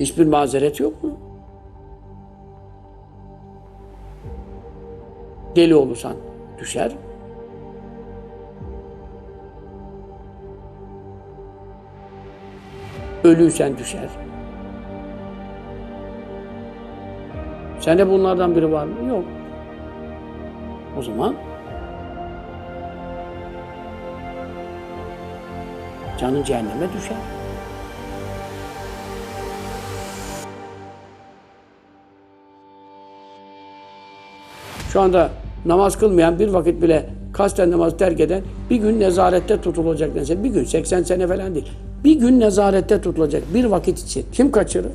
Hiçbir mazeret yok mu? Deli olursan düşer. Ölüysen düşer. Sende bunlardan biri var mı? Yok. O zaman canın cehenneme düşer. Şu anda namaz kılmayan bir vakit bile kasten namaz terk eden bir gün nezarette tutulacak mesela. Bir gün 80 sene falan değil. Bir gün nezarette tutulacak bir vakit için. Kim kaçırır?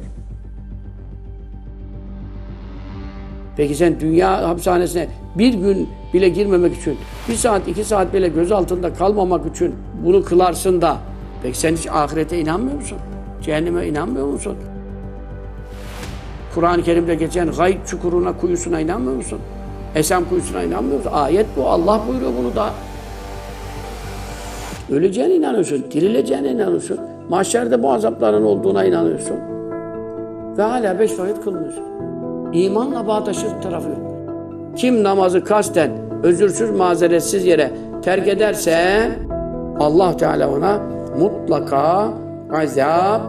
Peki sen dünya hapishanesine bir gün bile girmemek için, bir saat, iki saat bile göz altında kalmamak için bunu kılarsın da, peki sen hiç ahirete inanmıyor musun? Cehenneme inanmıyor musun? Kur'an-ı Kerim'de geçen gayb çukuruna, kuyusuna inanmıyor musun? Esem kuyusuna inanmıyor musun? Ayet bu. Allah buyuruyor bunu da. Öleceğine inanıyorsun, dirileceğine inanıyorsun. Mahşerde bu azapların olduğuna inanıyorsun. Ve hala beş vakit kılmıyorsun. İmanla bağdaşır tarafı yok. Kim namazı kasten, özürsüz, mazeretsiz yere terk ederse Allah Teala ona mutlaka azap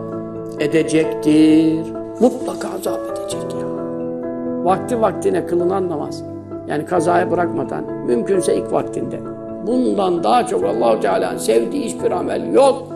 edecektir. Mutlaka azap edecek ya. Vakti vaktine kılınan namaz. Yani kazaya bırakmadan, mümkünse ilk vaktinde. Bundan daha çok Allah Teala'nın sevdiği hiçbir amel yok.